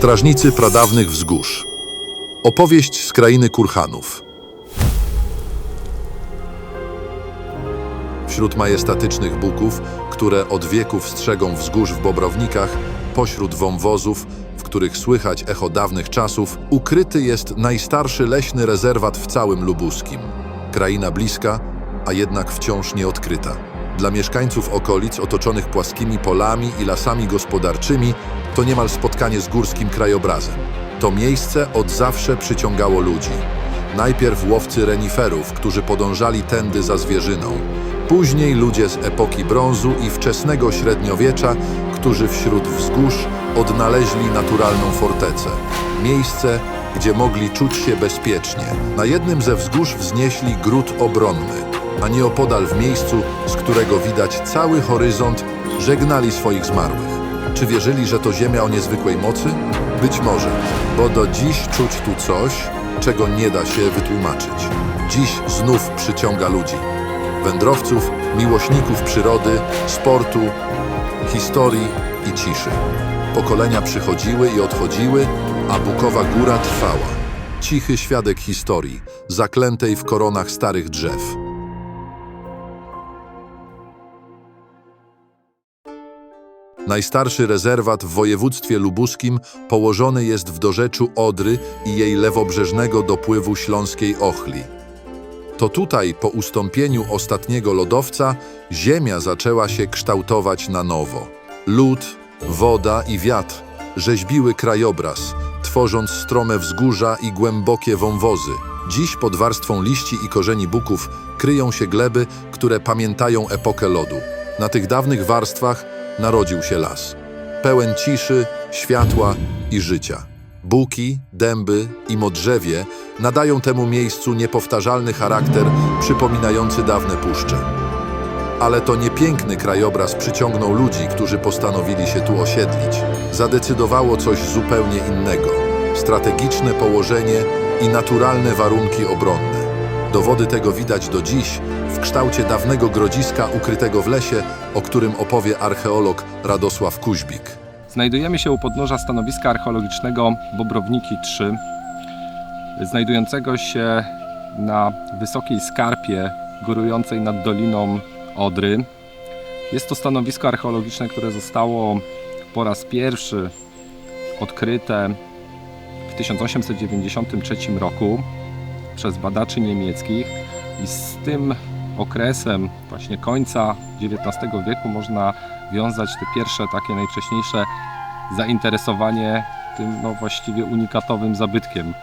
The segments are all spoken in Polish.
Strażnicy pradawnych wzgórz. Opowieść z krainy Kurhanów. Wśród majestatycznych buków, które od wieków strzegą wzgórz w Bobrownikach, pośród wąwozów, w których słychać echo dawnych czasów, ukryty jest najstarszy leśny rezerwat w całym Lubuskim. Kraina bliska, a jednak wciąż nieodkryta. Dla mieszkańców okolic otoczonych płaskimi polami i lasami gospodarczymi to niemal spotkanie z górskim krajobrazem. To miejsce od zawsze przyciągało ludzi. Najpierw łowcy reniferów, którzy podążali tędy za zwierzyną. Później ludzie z epoki brązu i wczesnego średniowiecza, którzy wśród wzgórz odnaleźli naturalną fortecę. Miejsce, gdzie mogli czuć się bezpiecznie. Na jednym ze wzgórz wznieśli gród obronny, a nieopodal w miejscu, z którego widać cały horyzont, żegnali swoich zmarłych. Czy wierzyli, że to ziemia o niezwykłej mocy? Być może, bo do dziś czuć tu coś, czego nie da się wytłumaczyć. Dziś znów przyciąga ludzi. Wędrowców, miłośników przyrody, sportu, historii i ciszy. Pokolenia przychodziły i odchodziły, a Bukowa Góra trwała. Cichy świadek historii, zaklętej w koronach starych drzew. Najstarszy rezerwat w województwie lubuskim położony jest w dorzeczu Odry i jej lewobrzeżnego dopływu Śląskiej Ochli. To tutaj, po ustąpieniu ostatniego lodowca, ziemia zaczęła się kształtować na nowo. Lód, woda i wiatr rzeźbiły krajobraz, tworząc strome wzgórza i głębokie wąwozy. Dziś pod warstwą liści i korzeni buków kryją się gleby, które pamiętają epokę lodu. Na tych dawnych warstwach narodził się las. Pełen ciszy, światła i życia. Buki, dęby i modrzewie nadają temu miejscu niepowtarzalny charakter przypominający dawne puszcze. Ale to niepiękny krajobraz przyciągnął ludzi, którzy postanowili się tu osiedlić. Zadecydowało coś zupełnie innego. Strategiczne położenie i naturalne warunki obronne. Dowody tego widać do dziś w kształcie dawnego grodziska ukrytego w lesie, o którym opowie archeolog Radosław Kuźbik. Znajdujemy się u podnóża stanowiska archeologicznego Bobrowniki 3, znajdującego się na wysokiej skarpie górującej nad Doliną Odry. Jest to stanowisko archeologiczne, które zostało po raz pierwszy odkryte w 1893 roku przez badaczy niemieckich i z tym okresem właśnie końca XIX wieku można wiązać te pierwsze takie najwcześniejsze zainteresowanie tym no właściwie unikatowym zabytkiem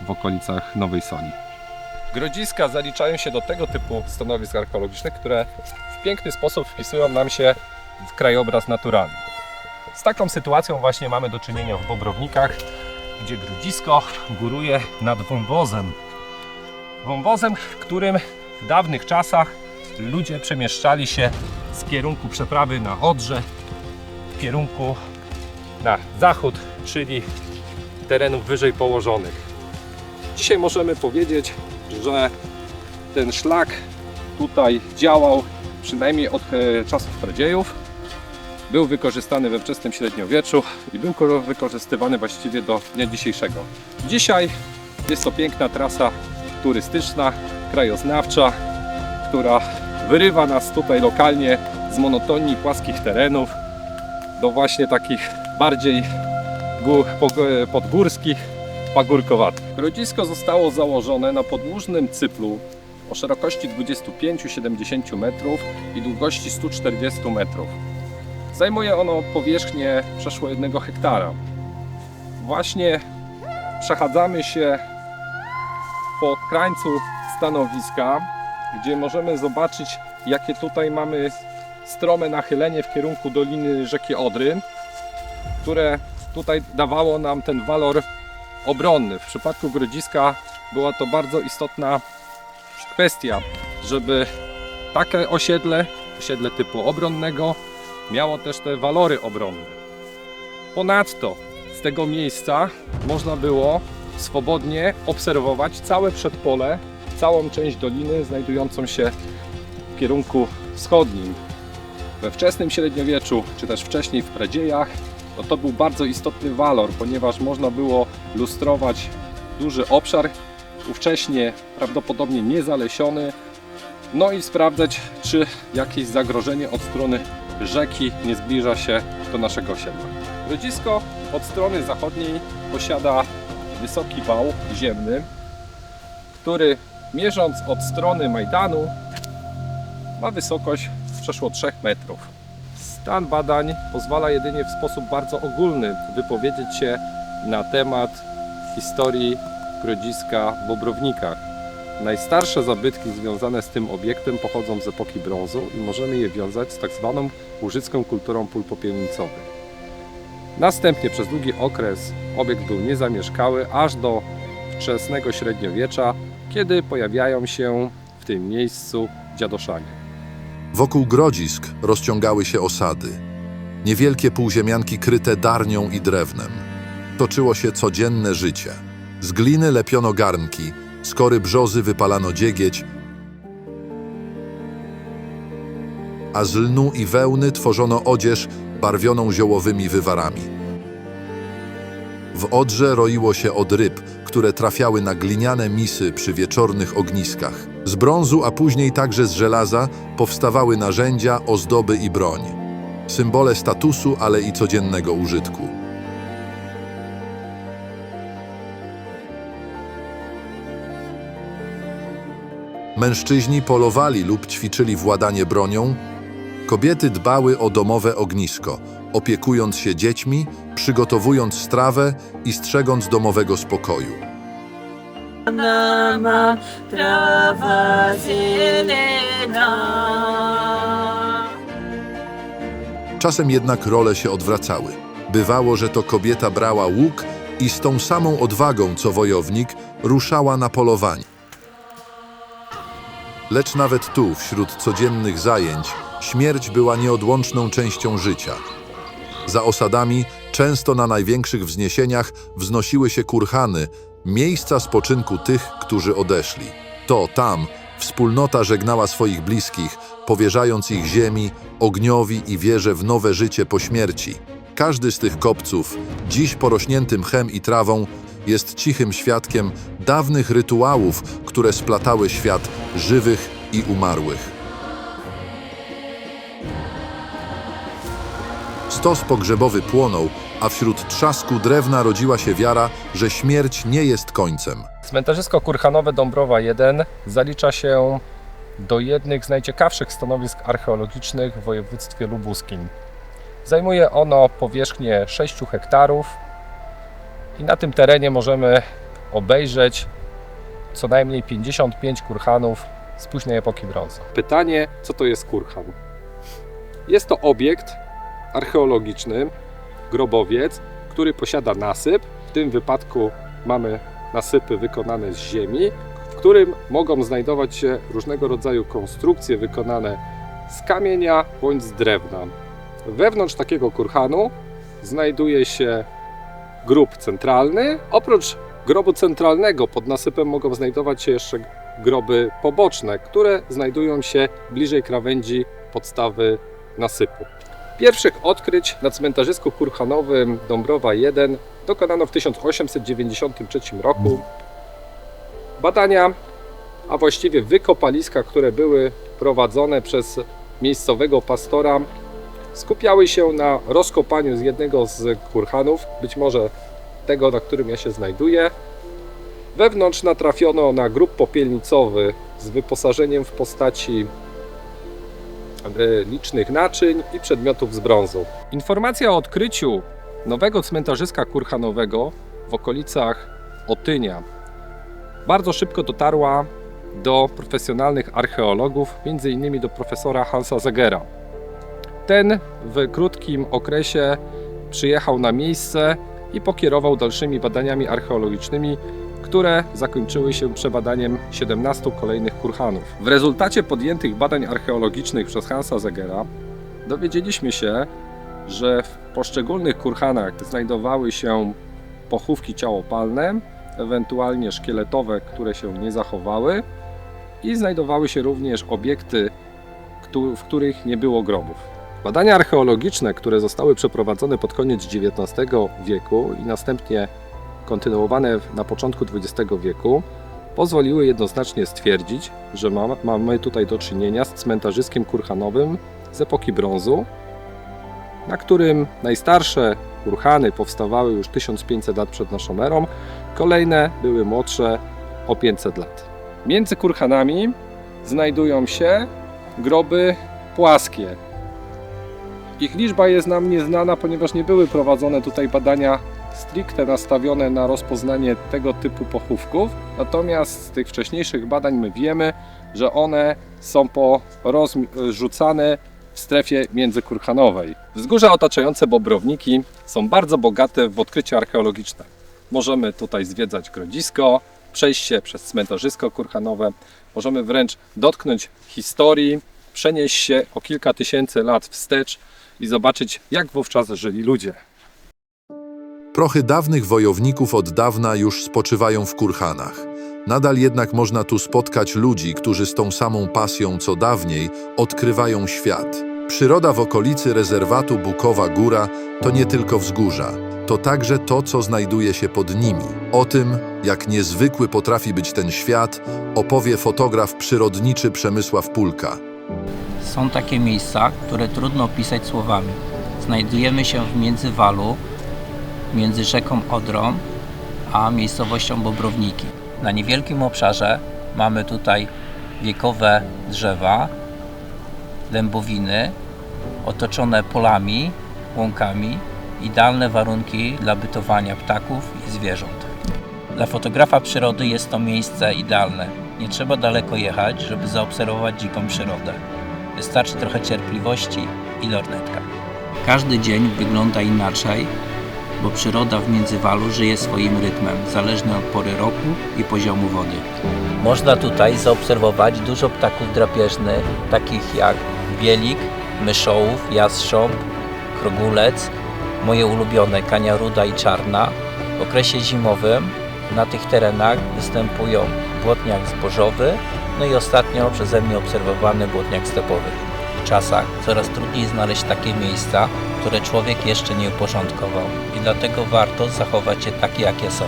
w okolicach Nowej Soli. Grodziska zaliczają się do tego typu stanowisk archeologicznych, które w piękny sposób wpisują nam się w krajobraz naturalny. Z taką sytuacją właśnie mamy do czynienia w Bobrownikach, gdzie grodzisko góruje nad wąwozem. Wąwozem, którym w dawnych czasach ludzie przemieszczali się z kierunku przeprawy na Odrze w kierunku na zachód, czyli terenów wyżej położonych. Dzisiaj możemy powiedzieć, że ten szlak tutaj działał przynajmniej od e, czasów pradziejów. Był wykorzystany we wczesnym średniowieczu i był ko- wykorzystywany właściwie do dnia dzisiejszego. Dzisiaj jest to piękna trasa turystyczna, krajoznawcza, która wyrywa nas tutaj lokalnie z monotonii płaskich terenów do właśnie takich bardziej podgórskich, pagórkowatych. Grodzisko zostało założone na podłużnym cyplu o szerokości 25-70 metrów i długości 140 metrów. Zajmuje ono powierzchnię przeszło 1 hektara. Właśnie przechadzamy się po krańcu stanowiska, gdzie możemy zobaczyć, jakie tutaj mamy strome nachylenie w kierunku doliny rzeki Odry, które tutaj dawało nam ten walor obronny. W przypadku Grodziska była to bardzo istotna kwestia, żeby takie osiedle, osiedle typu obronnego, miało też te walory obronne. Ponadto z tego miejsca można było swobodnie obserwować całe przedpole, całą część doliny znajdującą się w kierunku wschodnim. We wczesnym średniowieczu, czy też wcześniej w pradziejach, no to był bardzo istotny walor, ponieważ można było lustrować duży obszar, ówcześnie prawdopodobnie niezalesiony, no i sprawdzać, czy jakieś zagrożenie od strony rzeki nie zbliża się do naszego osiedla. Grodzisko od strony zachodniej posiada wysoki wał ziemny, który mierząc od strony Majdanu ma wysokość przeszło 3 metrów. Stan badań pozwala jedynie w sposób bardzo ogólny wypowiedzieć się na temat historii grodziska w Bobrownikach. Najstarsze zabytki związane z tym obiektem pochodzą z epoki brązu i możemy je wiązać z tak zwaną łużycką kulturą pól popielnicowych. Następnie przez długi okres obiekt był niezamieszkały aż do wczesnego średniowiecza, kiedy pojawiają się w tym miejscu dziadoszanie. Wokół grodzisk rozciągały się osady. Niewielkie półziemianki kryte darnią i drewnem. Toczyło się codzienne życie. Z gliny lepiono garnki, z kory brzozy wypalano dziegieć, a z lnu i wełny tworzono odzież barwioną ziołowymi wywarami. W Odrze roiło się od ryb, które trafiały na gliniane misy przy wieczornych ogniskach. Z brązu, a później także z żelaza powstawały narzędzia, ozdoby i broń. Symbole statusu, ale i codziennego użytku. Mężczyźni polowali lub ćwiczyli władanie bronią, kobiety dbały o domowe ognisko, opiekując się dziećmi, przygotowując strawę i strzegąc domowego spokoju. Trawa. Czasem jednak role się odwracały. Bywało, że to kobieta brała łuk i z tą samą odwagą co wojownik ruszała na polowanie. Lecz nawet tu, wśród codziennych zajęć, śmierć była nieodłączną częścią życia. Za osadami, często na największych wzniesieniach, wznosiły się kurhany, miejsca spoczynku tych, którzy odeszli. To tam wspólnota żegnała swoich bliskich, powierzając ich ziemi, ogniowi i wierze w nowe życie po śmierci. Każdy z tych kopców, dziś porośnięty mchem i trawą, jest cichym świadkiem dawnych rytuałów, które splatały świat żywych i umarłych. Stos pogrzebowy płonął, a wśród trzasku drewna rodziła się wiara, że śmierć nie jest końcem. Cmentarzysko Kurhanowe Dąbrowa 1 zalicza się do jednych z najciekawszych stanowisk archeologicznych w województwie lubuskim. Zajmuje ono powierzchnię 6 hektarów i na tym terenie możemy obejrzeć co najmniej 55 kurhanów z późnej epoki brązu. Pytanie, co to jest kurhan? Jest to obiekt archeologiczny, grobowiec, który posiada nasyp. W tym wypadku mamy nasypy wykonane z ziemi, w którym mogą znajdować się różnego rodzaju konstrukcje wykonane z kamienia bądź z drewna. Wewnątrz takiego kurhanu znajduje się grób centralny. Oprócz grobu centralnego pod nasypem mogą znajdować się jeszcze groby poboczne, które znajdują się bliżej krawędzi podstawy nasypu. Pierwszych odkryć na cmentarzysku kurhanowym Dąbrowa 1 dokonano w 1893 roku. Badania, a właściwie wykopaliska, które były prowadzone przez miejscowego pastora, skupiały się na rozkopaniu z jednego z kurhanów, być może tego, na którym ja się znajduję. Wewnątrz natrafiono na grób popielnicowy z wyposażeniem w postaci licznych naczyń i przedmiotów z brązu. Informacja o odkryciu nowego cmentarzyska kurhanowego w okolicach Otynia bardzo szybko dotarła do profesjonalnych archeologów, m.in. do profesora Hansa Zegera. Ten w krótkim okresie przyjechał na miejsce i pokierował dalszymi badaniami archeologicznymi, które zakończyły się przebadaniem 17 kolejnych kurhanów. W rezultacie podjętych badań archeologicznych przez Hansa Zegera dowiedzieliśmy się, że w poszczególnych kurhanach znajdowały się pochówki ciałopalne, ewentualnie szkieletowe, które się nie zachowały i znajdowały się również obiekty, w których nie było grobów. Badania archeologiczne, które zostały przeprowadzone pod koniec XIX wieku i następnie kontynuowane na początku XX wieku, pozwoliły jednoznacznie stwierdzić, że ma, mamy tutaj do czynienia z cmentarzyskiem kurhanowym z epoki brązu, na którym najstarsze kurhany powstawały już 1500 lat przed naszą erą, kolejne były młodsze o 500 lat. Między kurhanami znajdują się groby płaskie. Ich liczba jest nam nieznana, ponieważ nie były prowadzone tutaj badania stricte nastawione na rozpoznanie tego typu pochówków. Natomiast z tych wcześniejszych badań my wiemy, że one są porozrzucane w strefie międzykurhanowej. Wzgórza otaczające Bobrowniki są bardzo bogate w odkrycia archeologiczne. Możemy tutaj zwiedzać grodzisko, przejść się przez cmentarzysko kurhanowe, możemy wręcz dotknąć historii, przenieść się o kilka tysięcy lat wstecz i zobaczyć, jak wówczas żyli ludzie. Prochy dawnych wojowników od dawna już spoczywają w kurhanach. Nadal jednak można tu spotkać ludzi, którzy z tą samą pasją co dawniej odkrywają świat. Przyroda w okolicy rezerwatu Bukowa Góra to nie tylko wzgórza, to także to, co znajduje się pod nimi. O tym, jak niezwykły potrafi być ten świat, opowie fotograf przyrodniczy Przemysław Pulka. Są takie miejsca, które trudno opisać słowami. Znajdujemy się w międzywalu między rzeką Odrą a miejscowością Bobrowniki. Na niewielkim obszarze mamy tutaj wiekowe drzewa, dębowiny, otoczone polami, łąkami, idealne warunki dla bytowania ptaków i zwierząt. Dla fotografa przyrody jest to miejsce idealne. Nie trzeba daleko jechać, żeby zaobserwować dziką przyrodę. Wystarczy trochę cierpliwości i lornetka. Każdy dzień wygląda inaczej, bo przyroda w Międzywalu żyje swoim rytmem, zależny od pory roku i poziomu wody. Można tutaj zaobserwować dużo ptaków drapieżnych, takich jak bielik, myszołów, jastrząb, krogulec, moje ulubione kania ruda i czarna. W okresie zimowym na tych terenach występują błotniak zbożowy, no i ostatnio przeze mnie obserwowany błotniak stepowy. Czasach coraz trudniej znaleźć takie miejsca, które człowiek jeszcze nie uporządkował i dlatego warto zachować je takie, jakie są.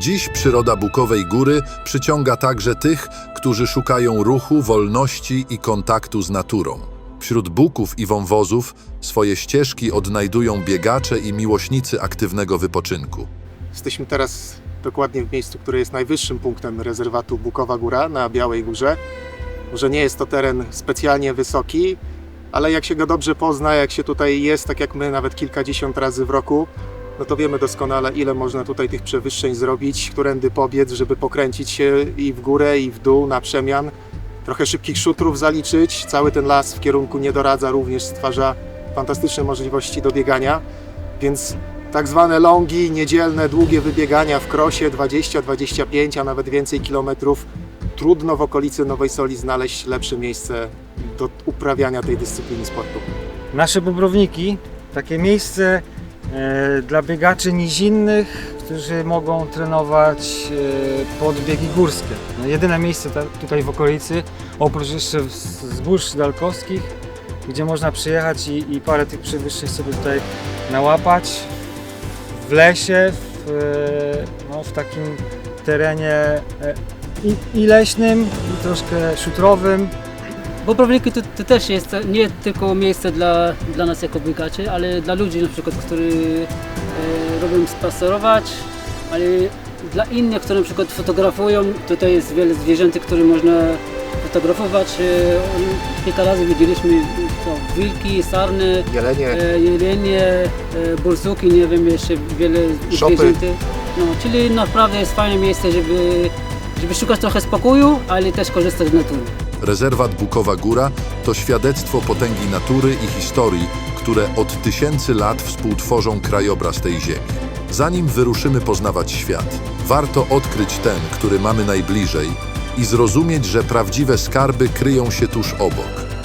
Dziś przyroda Bukowej Góry przyciąga także tych, którzy szukają ruchu, wolności i kontaktu z naturą. Wśród buków i wąwozów swoje ścieżki odnajdują biegacze i miłośnicy aktywnego wypoczynku. Jesteśmy teraz dokładnie w miejscu, które jest najwyższym punktem rezerwatu Bukowa Góra na Białej Górze. Może nie jest to teren specjalnie wysoki, ale jak się go dobrze pozna, jak się tutaj jest, tak jak my, nawet kilkadziesiąt razy w roku, no to wiemy doskonale, ile można tutaj tych przewyższeń zrobić, którędy pobiec, żeby pokręcić się i w górę, i w dół, na przemian. Trochę szybkich szutrów zaliczyć. Cały ten las w kierunku Niedoradza również stwarza fantastyczne możliwości do biegania, więc tak zwane longi, niedzielne, długie wybiegania w krosie 20-25, a nawet więcej kilometrów. Trudno w okolicy Nowej Soli znaleźć lepsze miejsce do uprawiania tej dyscypliny sportu. nasze Bobrowniki, takie miejsce e, dla biegaczy nizinnych, którzy mogą trenować e, podbiegi górskie. No, jedyne miejsce ta, tutaj w okolicy, oprócz jeszcze wzgórz dalkowskich, gdzie można przyjechać i, i parę tych przewyższeń sobie tutaj nałapać. W lesie, w, e, no, w takim terenie e, i, i leśnym, i troszkę szutrowym. Bobrowiki to, to też jest nie tylko miejsce dla, dla nas jako biegaczy, ale dla ludzi na przykład, którzy e, robią spacerować, ale dla innych, którzy na przykład fotografują, tutaj jest wiele zwierząt, które można fotografować. E, kilka razy widzieliśmy to, wilki, sarny, Jelenie, e, jelenie, e, borsuki, nie wiem, jeszcze wiele Szopy. zwierząt. No, czyli naprawdę jest fajne miejsce, żeby, żeby szukać trochę spokoju, ale też korzystać z natury. Rezerwat Bukowa Góra to świadectwo potęgi natury i historii, które od tysięcy lat współtworzą krajobraz tej ziemi. Zanim wyruszymy poznawać świat, warto odkryć ten, który mamy najbliżej i zrozumieć, że prawdziwe skarby kryją się tuż obok.